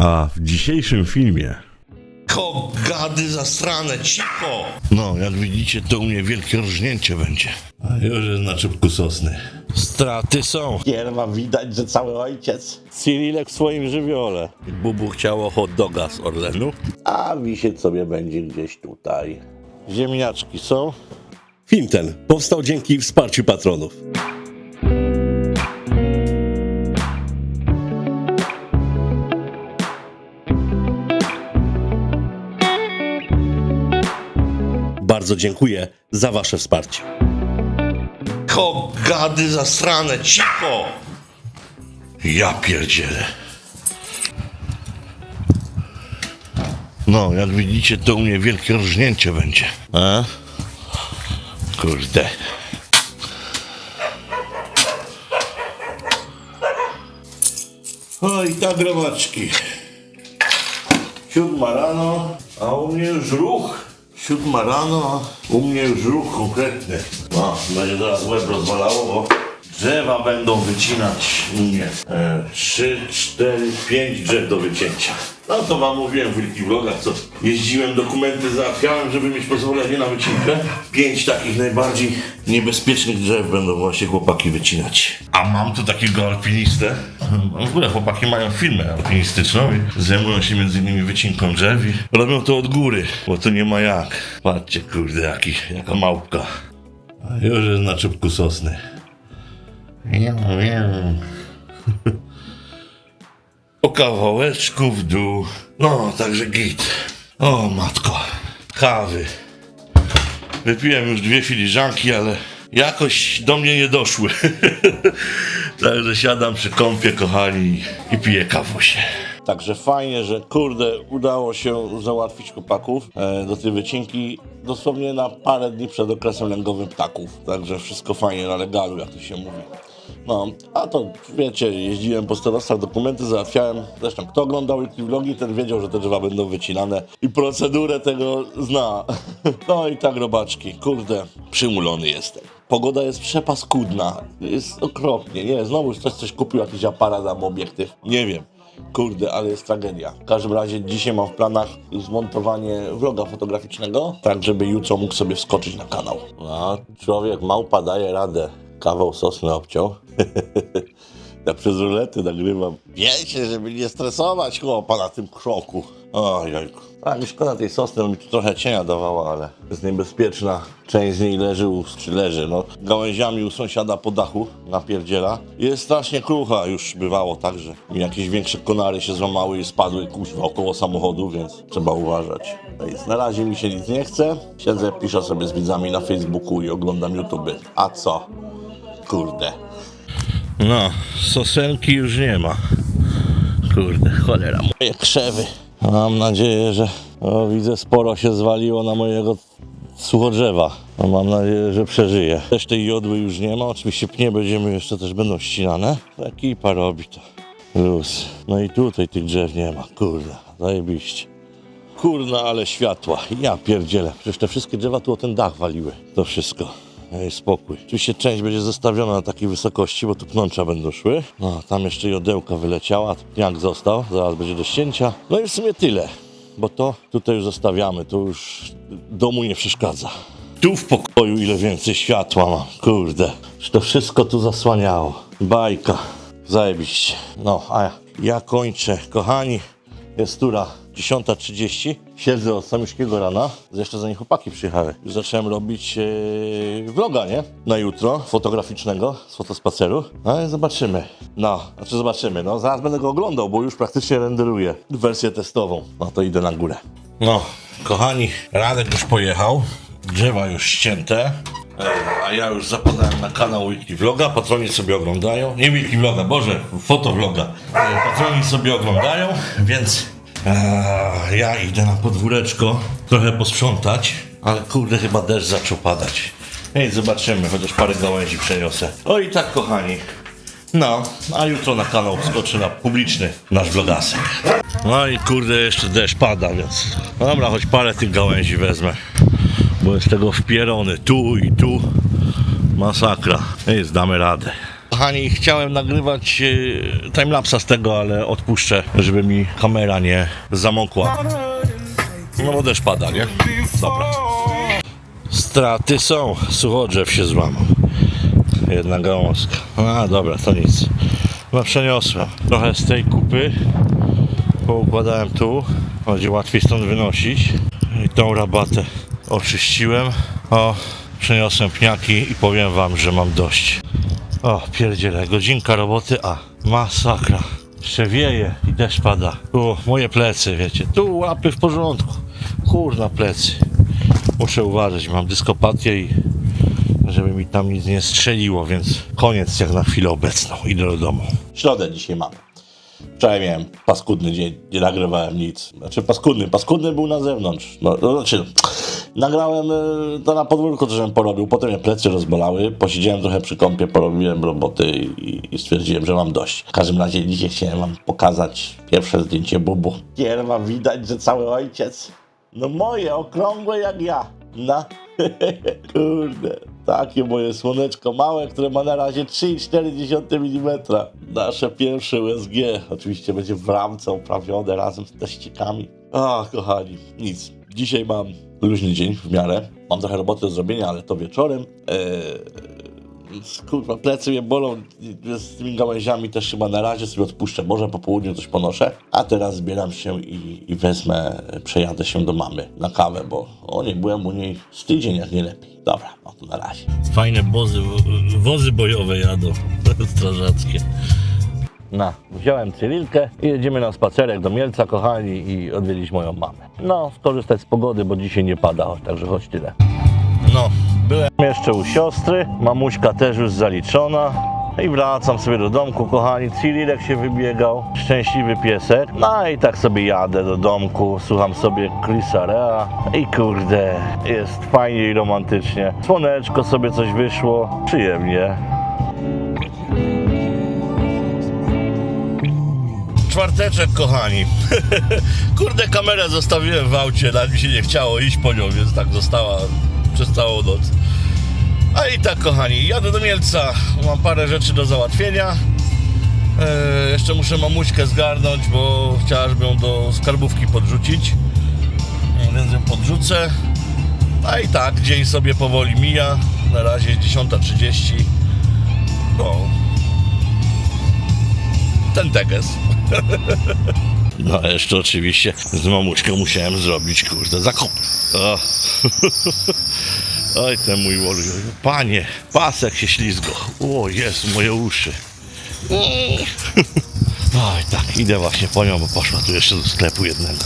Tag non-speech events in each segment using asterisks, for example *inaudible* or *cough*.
A w dzisiejszym filmie Kogady zasrane, cicho! No, jak widzicie, to u mnie wielkie rżnięcie będzie. a już jest na czubku sosny. Straty są. Kierwa widać, że cały ojciec. Cyrilek w swoim żywiole. Bubu chciało hot doga z Orlenu. A wisieć sobie będzie gdzieś tutaj. Ziemniaczki są. Film ten powstał dzięki wsparciu patronów. Bardzo dziękuję za Wasze wsparcie. Kogady zasrane, cicho! Ja pierdzielę. No, jak widzicie, to u mnie wielkie rżnięcie będzie. A? Kurde. Oj, tak robaczki. Siódma rano, a u mnie już ruch. Siódma rano, u mnie już ruch konkretny. No, będzie zaraz łeb rozwalało, bo drzewa będą wycinać mnie. E, Trzy, cztery, pięć drzew do wycięcia. No to wam mówiłem w wielkich vlogach, co jeździłem, dokumenty załatwiałem, żeby mieć pozwolenie na wycinkę. Pięć takich najbardziej niebezpiecznych drzew będą właśnie chłopaki wycinać. A mam tu takiego alpinistę. W ogóle chłopaki mają firmę alpinistyczną i zajmują się między innymi wycinką drzew i robią to od góry, bo to nie ma jak. Patrzcie kurde, jaki, jaka małpka. A już jest na czubku sosny. Po *laughs* kawałeczku w dół. No, także git. O matko. Kawy. Wypiłem już dwie filiżanki, ale jakoś do mnie nie doszły. *laughs* także siadam przy kąpie, kochani, i piję kawusie. Także fajnie, że kurde udało się załatwić chłopaków e, do tej wycinki dosłownie na parę dni przed okresem lęgowym ptaków. Także wszystko fajnie na legalu, jak to się mówi. No, a to wiecie, jeździłem po sterosach, dokumenty załatwiałem. Zresztą, kto oglądał te vlogi, ten wiedział, że te drzewa będą wycinane i procedurę tego zna. *laughs* No i tak, robaczki, kurde, przymulony jestem. Pogoda jest przepaskudna, jest okropnie. Nie, znowu ktoś coś kupił, jakiś aparat obiektyw. Nie wiem. Kurde, ale jest tragedia. W każdym razie dzisiaj mam w planach zmontowanie vloga fotograficznego, tak żeby jutro mógł sobie wskoczyć na kanał. A człowiek małpa daje radę. Kawał sosny obciął. *laughs* ja przez rulety nagrywam. Wiecie, żeby nie stresować chłopa na tym kroku. Ojejku. A mi szkoda tej sosny, bo mi tu trochę cienia dawała, ale jest niebezpieczna. Część z niej leży, czy leży, no, gałęziami u sąsiada po dachu napierdziela. Jest strasznie krucha, już bywało tak, że mi jakieś większe konary się złamały i spadły kuźwa około samochodu, więc trzeba uważać. Nic, na razie mi się nic nie chce. Siedzę, piszę sobie z widzami na Facebooku i oglądam YouTube. A co? Kurde. No, sosenki już nie ma. Kurde, cholera. Moje krzewy. Mam nadzieję, że o, widzę sporo się zwaliło na mojego suchodrzewa. No, mam nadzieję, że przeżyje. Też tej jodły już nie ma. Oczywiście pnie będziemy jeszcze też będą ścinane. Ekipa robi to. Luz. No i tutaj tych drzew nie ma. Kurde, zajebiście. Kurna, ale światła. Ja pierdzielę. Przecież te wszystkie drzewa tu o ten dach waliły. To wszystko. Ej, spokój. Oczywiście część będzie zostawiona na takiej wysokości, bo tu pnącza będą szły. No, tam jeszcze jodełka wyleciała, pniak został, zaraz będzie do ścięcia. No i w sumie tyle, bo to tutaj już zostawiamy, to już domu nie przeszkadza. Tu w pokoju ile więcej światła mam, kurde. To wszystko tu zasłaniało. Bajka. Zajebiście. No, a ja, ja kończę. Kochani, jest tura 10.30. Siedzę od samiuszkiego rana. Jeszcze zanim chłopaki przyjechały. Już zacząłem robić e, vloga, nie? Na jutro, fotograficznego, z fotospaceru. No i zobaczymy. No, znaczy zobaczymy. No, zaraz będę go oglądał, bo już praktycznie renderuję wersję testową. No to idę na górę. No, kochani, Radek już pojechał, drzewa już ścięte, e, a ja już zapadałem na kanał Wiki Vloga, patroni sobie oglądają, nie Wiki Vloga, Boże, fotovloga. E, Patroni sobie oglądają, więc e, ja idę na podwóreczko trochę posprzątać, ale kurde, chyba deszcz zaczął padać. Ej, zobaczymy, chociaż parę gałęzi przeniosę. O i tak, kochani, no, a jutro na kanał skoczy na publiczny nasz vlogasek. No i kurde, jeszcze deszcz pada, więc dobra, choć parę tych gałęzi wezmę, bo jest tego wpierony tu i tu. Masakra. Więc damy radę. Kochani, chciałem nagrywać e, timelapsa z tego, ale odpuszczę, żeby mi kamera nie zamokła. No bo deszcz pada, nie? Dobra. Straty są. Suchodrzew się złamał. Jedna gałązka. A, dobra, to nic. No przeniosłem. Trochę z tej kupy poukładałem tu. Będzie łatwiej stąd wynosić. I tą rabatę oczyściłem. O, przeniosłem pniaki i powiem wam, że mam dość. O, pierdziele, godzinka roboty, a masakra. Jeszcze wieje i deszcz pada. Tu moje plecy, wiecie, tu łapy w porządku. Kurna plecy. Muszę uważać, mam dyskopatię i żeby mi tam nic nie strzeliło, więc koniec jak na chwilę obecną. Idę do domu. Środę dzisiaj mam. Wczoraj miałem paskudny dzień, nie nagrywałem nic. Znaczy paskudny, paskudny był na zewnątrz. No, no znaczy, nagrałem y, to na podwórku, co żem porobił, potem mnie plecy rozbolały, posiedziałem trochę przy kąpie, porobiłem roboty i, i stwierdziłem, że mam dość. W każdym razie dzisiaj chciałem wam pokazać pierwsze zdjęcie Bubu. Kierwa, widać, że cały ojciec. No moje, okrągłe jak ja. Na. *laughs* Kurde, takie moje słoneczko małe, które ma na razie 3,4 mm. Nasze pierwsze USG. Oczywiście będzie w ramce oprawione razem z teścikami. A, kochani, nic. Dzisiaj mam luźny dzień w miarę. Mam trochę roboty do zrobienia, ale to wieczorem. Eee, Kurwa, plecy mnie bolą z tymi gałęziami też chyba na razie sobie odpuszczę. Może po południu coś ponoszę, a teraz zbieram się i, i wezmę, przejadę się do mamy na kawę, bo o nie byłem u niej z tydzień jak nie lepiej. Dobra, no to na razie. Fajne wozy, wozy bojowe jadą, *laughs* strażackie. No, wziąłem Cyrilkę i jedziemy na spacerek do Mielca, kochani, i odwiedzić moją mamę. No, skorzystać z pogody, bo dzisiaj nie pada, także choć tyle. No, byłem jeszcze u siostry, mamuśka też już zaliczona. I wracam sobie do domku, kochani. Cyrilek się wybiegał, szczęśliwy piesek. No i tak sobie jadę do domku, słucham sobie Chrisa Rea. I kurde, jest fajnie i romantycznie. Słoneczko sobie coś wyszło, przyjemnie. Czwarteczek, kochani. *laughs* Kurde, kamerę zostawiłem w aucie, nawet mi się nie chciało iść po nią, więc tak została przez całą noc. A i tak, kochani, jadę do Mielca. Mam parę rzeczy do załatwienia. E, jeszcze muszę mamuśkę zgarnąć, bo chciała, żeby ją do skarbówki podrzucić. E, Więc ją podrzucę. A i tak, dzień sobie powoli mija. Na razie jest 10.30. No. Ten teges. No, jeszcze oczywiście z mamuśką musiałem zrobić, kurde, zakop. O. *laughs* Oj, ten mój woluj. Panie, pasek się ślizgo. O, jest moje uszy. *laughs* Oj, tak, idę właśnie po nią, bo poszła tu jeszcze do sklepu jednego.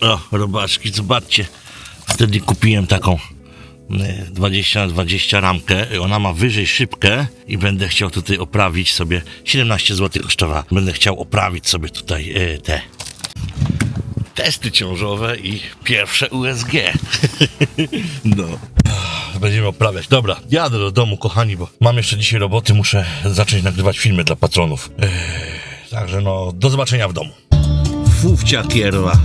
O, robaczki, zobaczcie. Wtedy kupiłem taką 20 na 20 ramkę. Ona ma wyżej szybkę i będę chciał tutaj oprawić sobie. 17 zł kosztowała. Będę chciał oprawić sobie tutaj e, te testy ciążowe i pierwsze USG. *laughs* no. Będziemy oprawiać. Dobra, jadę do domu, kochani, bo mam jeszcze dzisiaj roboty. Muszę zacząć nagrywać filmy dla patronów. Także no, do zobaczenia w domu. Fufcia kierwa.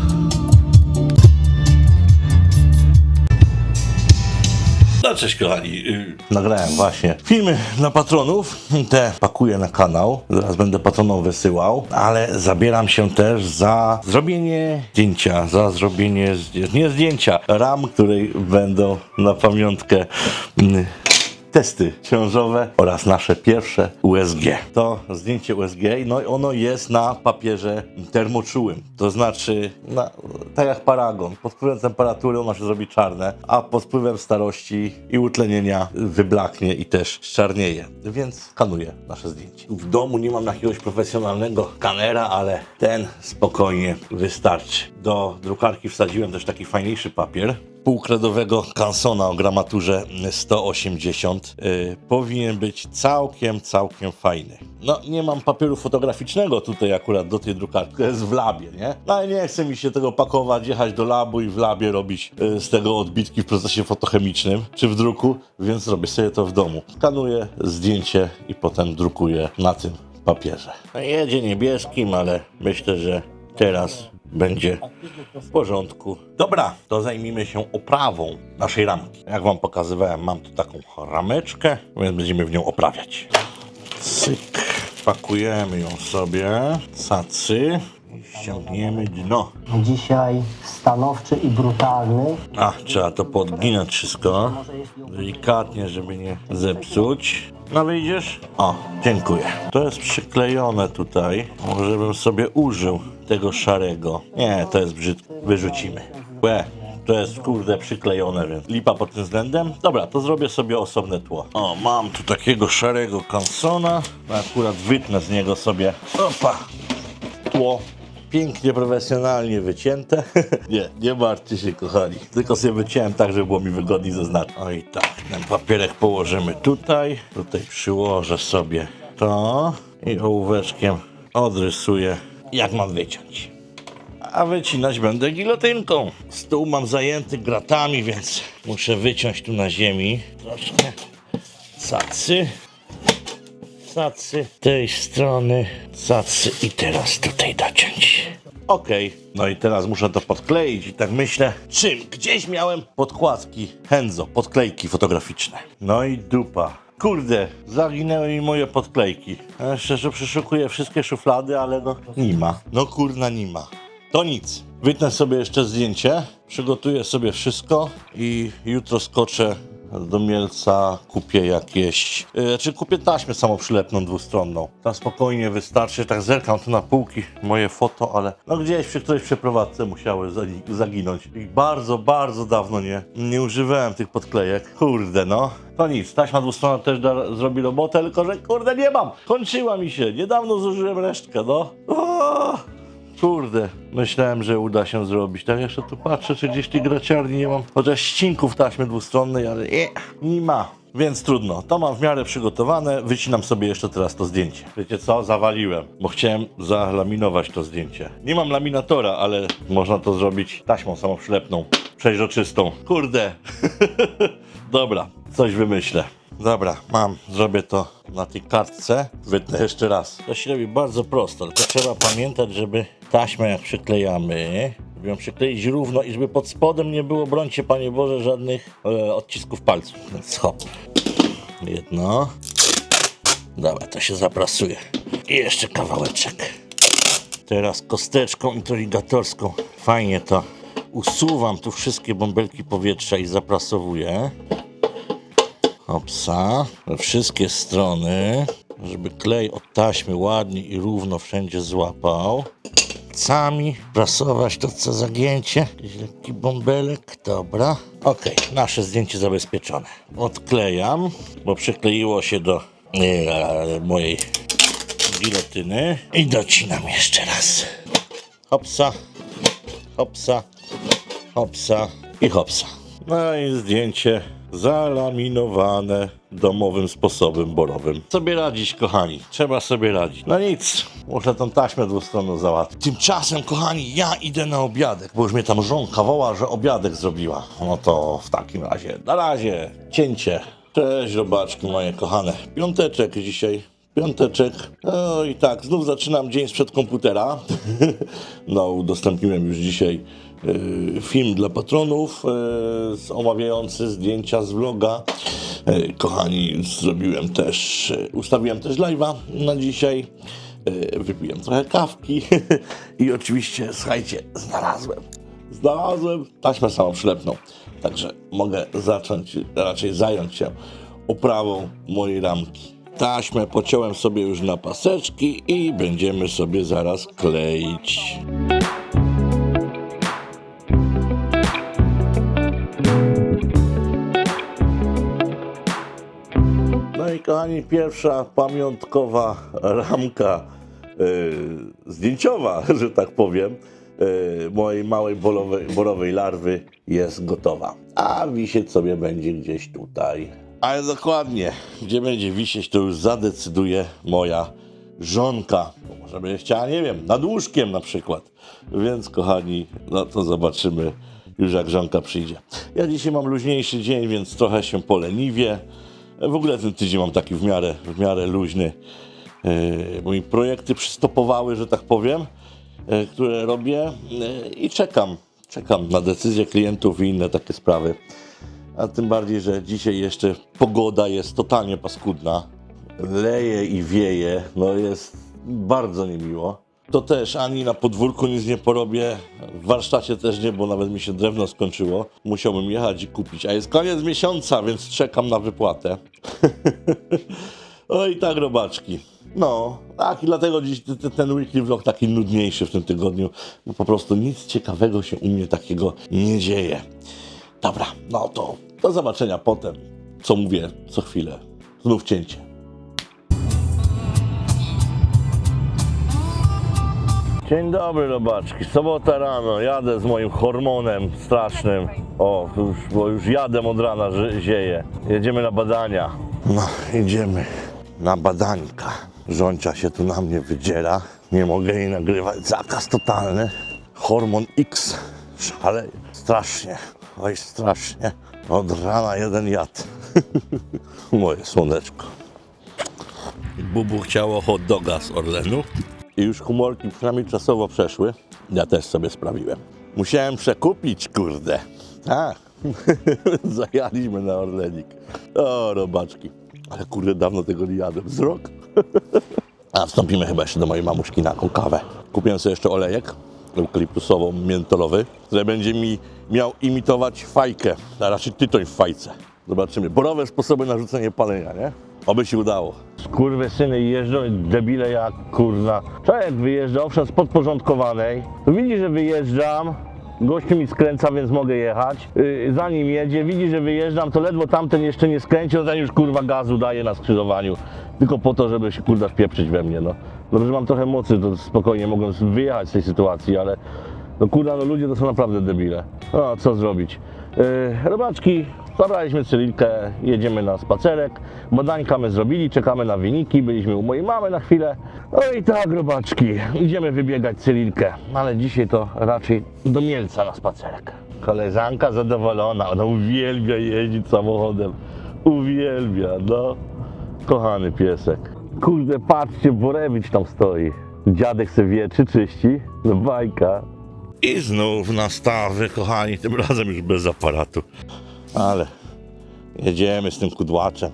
No cześć kochani, Yy, nagrałem właśnie filmy dla patronów, te pakuję na kanał, zaraz będę patronom wysyłał, ale zabieram się też za zrobienie zdjęcia, za zrobienie, nie zdjęcia, ram, której będą na pamiątkę. Mm, testy ciążowe oraz nasze pierwsze USG. To zdjęcie USG, no i ono jest na papierze termoczułym. To znaczy, na, tak jak paragon, pod wpływem temperatury ono się zrobi czarne, a pod wpływem starości i utlenienia wyblaknie i też szczarnieje. Więc skanuję nasze zdjęcie. W domu nie mam jakiegoś profesjonalnego skanera, ale ten spokojnie wystarczy. Do drukarki wsadziłem też taki fajniejszy papier, półkredowego Cansona o gramaturze 180 yy, powinien być całkiem, całkiem fajny. No, nie mam papieru fotograficznego tutaj akurat do tej drukarki, to jest w labie, nie? No ale nie chce mi się tego pakować, jechać do labu i w labie robić yy, z tego odbitki w procesie fotochemicznym czy w druku, więc robię sobie to w domu. Skanuję zdjęcie i potem drukuję na tym papierze. No, jedzie niebieskim, ale myślę, że teraz będzie w porządku. Dobra, to zajmijmy się oprawą naszej ramki. Jak Wam pokazywałem, mam tu taką rameczkę, więc będziemy w nią oprawiać. Cyk. Pakujemy ją sobie. Cacy. I ściągniemy dno. Dzisiaj stanowczy i brutalny. A, trzeba to podginać wszystko. Delikatnie, żeby nie zepsuć. No wyjdziesz? O, dziękuję. To jest przyklejone tutaj. Może bym sobie użył tego szarego. Nie, to jest brzydkie. Wyrzucimy. Łe, to jest kurde przyklejone, więc lipa pod tym względem. Dobra, to zrobię sobie osobne tło. O, mam tu takiego szarego kansona. Akurat wytnę z niego sobie. Opa, tło pięknie, profesjonalnie wycięte. *laughs* nie, nie martwcie się, kochani. Tylko sobie wyciąłem tak, żeby było mi wygodniej zaznaczyć. O i tak, ten papierek położymy tutaj. Tutaj przyłożę sobie to i ołóweczkiem odrysuję, jak mam wyciąć. A wycinać będę gilotynką. Stół mam zajęty gratami, więc muszę wyciąć tu na ziemi troszkę cacy cacy tej strony, cacy i teraz tutaj dociąć. Okej, no i teraz muszę to podkleić i tak myślę, czym? Gdzieś miałem podkładki Henzo, podklejki fotograficzne. No i dupa. Kurde, zaginęły mi moje podklejki. Ja szczerze przeszukuję wszystkie szuflady, ale no nie ma. No kurna nie ma. To nic. Wytnę sobie jeszcze zdjęcie, przygotuję sobie wszystko i jutro skoczę do Mielca, kupię jakieś... Yy, czy kupię taśmę samoprzylepną dwustronną. Tam spokojnie wystarczy, tak zerkam tu na półki, moje foto, ale no gdzieś przy którejś przeprowadzce musiały zagi- zaginąć. I bardzo, bardzo dawno nie, nie używałem tych podklejek. Kurde no. To nic, taśma dwustronna też da, zrobi robotę, tylko że kurde nie mam. Kończyła mi się, niedawno zużyłem resztkę, no. O! Kurde, myślałem, że uda się zrobić. Tak jeszcze tu patrzę, czy gdzieś tej graciarni nie mam. Chociaż ścinków taśmy dwustronnej, ale nie, nie ma. Więc trudno. To mam w miarę przygotowane. Wycinam sobie jeszcze teraz to zdjęcie. Wiecie co? Zawaliłem, bo chciałem zalaminować to zdjęcie. Nie mam laminatora, ale można to zrobić taśmą samoprzylepną, przeźroczystą. Kurde. *laughs* Dobra, coś wymyślę. Dobra, mam, zrobię to na tej kartce. Wytnę jeszcze raz. To się robi bardzo prosto, tylko trzeba pamiętać, żeby taśmę jak przyklejamy, żeby ją przykleić równo i żeby pod spodem nie było, brońcie Panie Boże, żadnych e, odcisków palców. Więc. Jedno. Dobra, to się zaprasuje. I jeszcze kawałeczek. Teraz kosteczką intrigatorską fajnie to usuwam tu wszystkie bąbelki powietrza i zaprasowuję. Hopsa, we wszystkie strony, żeby klej od taśmy ładnie i równo wszędzie złapał. Cami prasować to co zagięcie. Jakiś lekki bąbelek, dobra. Okej, nasze zdjęcie zabezpieczone. Odklejam, bo przykleiło się do e, mojej gilotyny i docinam jeszcze raz. Hopsa, hopsa, hopsa i hopsa. No i zdjęcie zalaminowane domowym sposobem borowym. Sobie radzić, kochani. Trzeba sobie radzić. No nic, muszę tą taśmę dwustronną załatwić. Tymczasem, kochani, ja idę na obiadek, bo już mnie tam żonka woła, że obiadek zrobiła. No to w takim razie, na razie, cięcie. Cześć, robaczki moje kochane. Piąteczek dzisiaj. Piąteczek. No i tak, znów zaczynam dzień sprzed komputera. *laughs* no, udostępniłem już dzisiaj e, film dla patronów z- omawiający zdjęcia z vloga. E, kochani, zrobiłem też, e, ustawiłem też live'a na dzisiaj. E, wypiłem trochę kawki *laughs* i oczywiście, słuchajcie, znalazłem znalazłem taśmę samoprzylepną. Także mogę zacząć, raczej zająć się oprawą mojej ramki. Taśmę pociąłem sobie już na paseczki i będziemy sobie zaraz kleić. Kochani, pierwsza pamiątkowa ramka e, zdjęciowa, *laughs* że tak powiem, e, mojej małej bolowej, borowej larwy jest gotowa. A wisieć sobie będzie gdzieś tutaj. Ale dokładnie, gdzie będzie wisieć, to już zadecyduje moja żonka. Może będzie chciała, nie wiem, nad łóżkiem na przykład. Więc kochani, no to zobaczymy już jak żonka przyjdzie. Ja dzisiaj mam luźniejszy dzień, więc trochę się poleniwię. W ogóle ten tydzień mam taki w miarę, w miarę luźny, yy, bo projekty przystopowały, że tak powiem, yy, które robię yy, i czekam, czekam na decyzje klientów i inne takie sprawy. A tym bardziej, że dzisiaj jeszcze pogoda jest totalnie paskudna. leje i wieje, no jest bardzo niemiło. To też ani na podwórku nic nie porobię, w warsztacie też nie, bo nawet mi się drewno skończyło. Musiałbym jechać i kupić, a jest koniec miesiąca, więc czekam na wypłatę. *laughs* Oj, tak, robaczki. No, tak, i dlatego dziś ten weekly vlog taki nudniejszy w tym tygodniu, bo po prostu nic ciekawego się u mnie takiego nie dzieje. Dobra, no to do zobaczenia potem. Co mówię co chwilę. Znów cięcie. Dzień dobry, robaczki. Sobota rano, jadę z moim hormonem strasznym. O, już, bo już jadę od rana, że zieje. Jedziemy na badania. No, idziemy na badańka. Rzącia się tu na mnie wydziela. Nie mogę jej nagrywać. Zakaz totalny. Hormon X. Szaleje. Strasznie. Oj, strasznie. Od rana jeden jad. *laughs* Moje słoneczko. Bubu chciało hot doga z Orlenu. I już humorki przynajmniej czasowo przeszły. Ja też sobie sprawiłem. Musiałem przekupić, kurde. Tak. *laughs* Zajaliśmy na Orlenik. O, robaczki. Ale kurde, dawno tego nie jadłem. Z rok. *laughs* A wstąpimy chyba jeszcze do mojej mamuszki na kawę. Kupiłem sobie jeszcze olejek eukaliptusowo-miętolowy, który będzie mi miał imitować fajkę, a raczej tytoń w fajce. Zobaczymy. Borowe sposoby na rzucenie palenia, nie? Oby się udało. Skurwy syny jeżdżą, debile jak kurwa. Człowiek wyjeżdża, owszem, z podporządkowanej. To widzi, że wyjeżdżam, Gościu mi skręca, więc mogę jechać. Yy, zanim jedzie, widzi, że wyjeżdżam, to ledwo tamten jeszcze nie skręcił, ten już kurwa gazu daje na skrzyżowaniu. Tylko po to, żeby się kurwa wpieprzyć we mnie, no. Dobrze, że mam trochę mocy, to spokojnie mogę wyjechać z tej sytuacji, ale no kurwa, no ludzie to są naprawdę debile. No, co zrobić? Yy, robaczki, zabraliśmy cyrilkę, jedziemy na spacerek. Badańka my zrobili, czekamy na wyniki, byliśmy u mojej mamy na chwilę. No i tak, robaczki, idziemy wybiegać cyrilkę, ale dzisiaj to raczej do Mielca na spacerek. Koleżanka zadowolona, ona uwielbia jeździć samochodem. Uwielbia, no. Kochany piesek. Kurde, patrzcie, Borewicz tam stoi. Dziadek se wie, czy czyści? No bajka. I znów nastawy, kochani, tym razem już bez aparatu. Ale jedziemy z tym kudłaczem.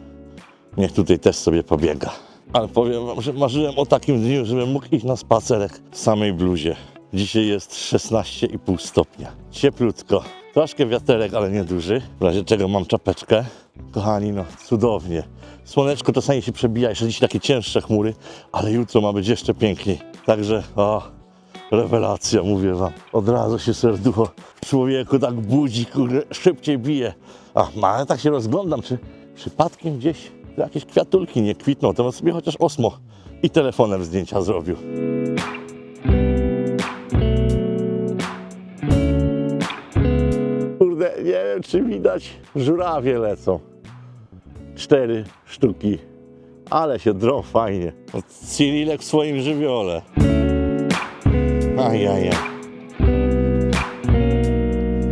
Niech tutaj też sobie pobiega. Ale powiem wam, że marzyłem o takim dniu, żebym mógł iść na spacerek w samej bluzie. Dzisiaj jest 16,5 stopnia. Cieplutko. Troszkę wiaterek, ale nie duży. W razie czego mam czapeczkę. Kochani, no cudownie. Słoneczko czasami się przebija, jeszcze dziś takie cięższe chmury, ale jutro ma być jeszcze piękniej. Także, o, rewelacja, mówię wam. Od razu się serducho człowieku tak budzi, kurde, szybciej bije. A, no, ale tak się rozglądam, czy przypadkiem gdzieś jakieś kwiatulki nie kwitną, to sobie chociaż osmo i telefonem zdjęcia zrobił. Kurde, nie wiem, czy widać, żurawie lecą. Cztery sztuki, ale się drą fajnie. Cyrilek w swoim żywiole. Ajajaj.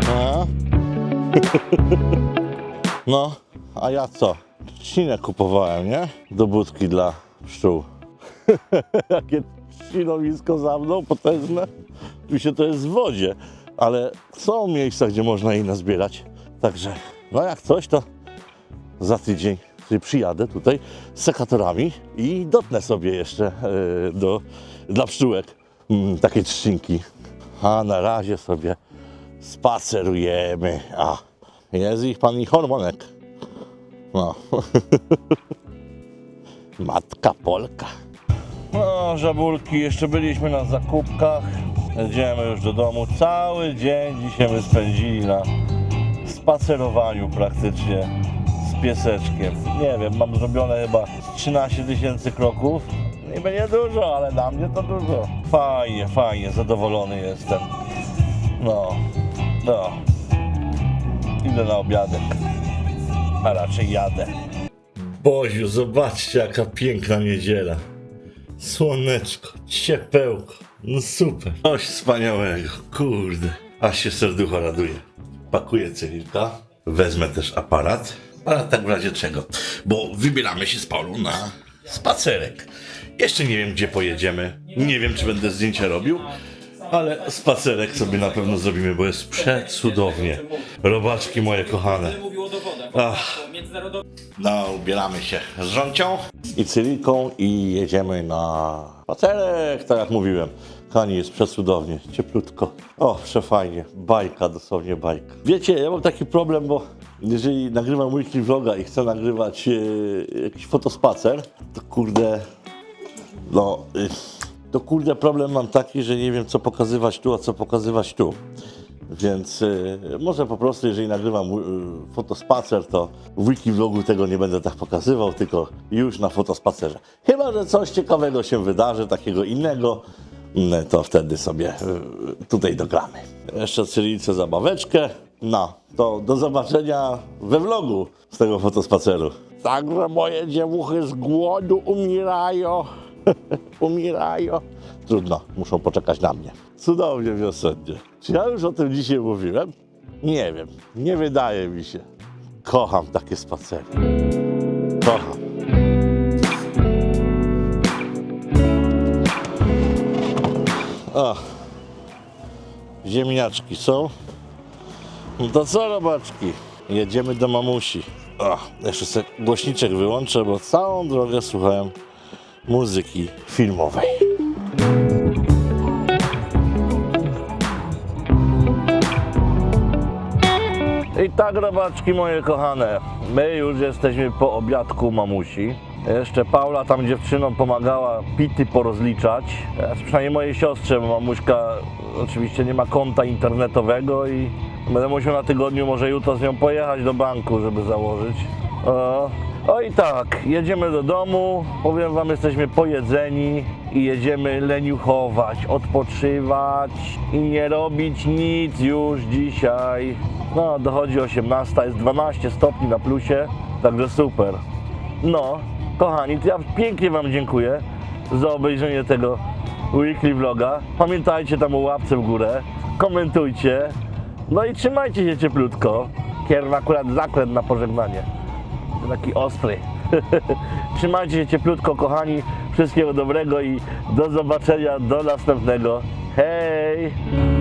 A? *laughs* No, a ja co? Trzcinę kupowałem, nie? Do budki dla pszczół. *laughs* Jakie trzcinowisko za mną potężne. Tu się to jest w wodzie, ale są miejsca, gdzie można jej nazbierać. Także, no jak coś, to za tydzień przyjadę tutaj z sekatorami i dotnę sobie jeszcze e, do, dla pszczółek mm, takie trzcinki. A na razie sobie spacerujemy. A, jest ich pani hormonek. No. *laughs* Matka Polka. No, żabulki, jeszcze byliśmy na zakupkach. Jedziemy już do domu. Cały dzień dzisiaj my spędzili na spacerowaniu praktycznie z pieseczkiem. Nie wiem, mam zrobione chyba 13 tysięcy kroków. Niby nie dużo, ale dla mnie to dużo. Fajnie, fajnie, zadowolony jestem. No, no. Idę na obiadek. A raczej jadę. Boziu, zobaczcie jaka piękna niedziela. Słoneczko, ciepełko, no super. Coś wspaniałego, kurde. Aż się serducho raduje. Pakuję cywilka, wezmę też aparat, ale tak w razie czego, bo wybieramy się z Paulą na spacerek. Jeszcze nie wiem gdzie pojedziemy, nie wiem czy będę zdjęcia robił, ale spacerek sobie na pewno zrobimy, bo jest przecudownie. Robaczki moje kochane. Ach. No, ubieramy się z rzącią. i Cyrilką i jedziemy na spacerek, tak jak mówiłem. Kochani, jest przecudownie, cieplutko. O, przefajnie, bajka, dosłownie bajka. Wiecie, ja mam taki problem, bo jeżeli nagrywam weekly vloga i chcę nagrywać e, jakiś fotospacer, to kurde, no, y, to kurde problem mam taki, że nie wiem co pokazywać tu, a co pokazywać tu. Więc y, może po prostu, jeżeli nagrywam y, fotospacer, to w wikivlogu tego nie będę tak pokazywał, tylko już na fotospacerze. Chyba, że coś ciekawego się wydarzy, takiego innego, mm, to wtedy sobie y, tutaj dogramy. Jeszcze cyrylicę zabaweczkę. No, to do zobaczenia we vlogu z tego fotospaceru. Także moje dziewuchy z głodu umierają. *laughs* umierają. Trudno, muszą poczekać na mnie. Cudownie wiosennie. Czy ja już o tym dzisiaj mówiłem? Nie wiem, nie wydaje mi się. Kocham takie spacery. Kocham. O, ziemniaczki są. No to co, robaczki? Jedziemy do mamusi. O, jeszcze sobie głośniczek wyłączę, bo całą drogę słuchałem muzyki filmowej. I tak, robaczki moje kochane, my już jesteśmy po obiadku mamusi. Jeszcze Paula tam dziewczynom pomagała pity porozliczać. Przynajmniej mojej siostrze, bo mamuśka oczywiście nie ma konta internetowego i będę musiał na tygodniu może jutro z nią pojechać do banku, żeby założyć. O, o i tak, jedziemy do domu, powiem wam, jesteśmy pojedzeni i jedziemy leniuchować, odpoczywać i nie robić nic już dzisiaj. No, dochodzi 18, jest 12 stopni na plusie, także super. No, kochani, to ja pięknie wam dziękuję za obejrzenie tego weekly vloga. Pamiętajcie tam o łapce w górę, komentujcie, no i trzymajcie się cieplutko. Kierwa akurat zakręt na pożegnanie taki ostry. *laughs* Trzymajcie się cieplutko, kochani. Wszystkiego dobrego i do zobaczenia do następnego. Hej!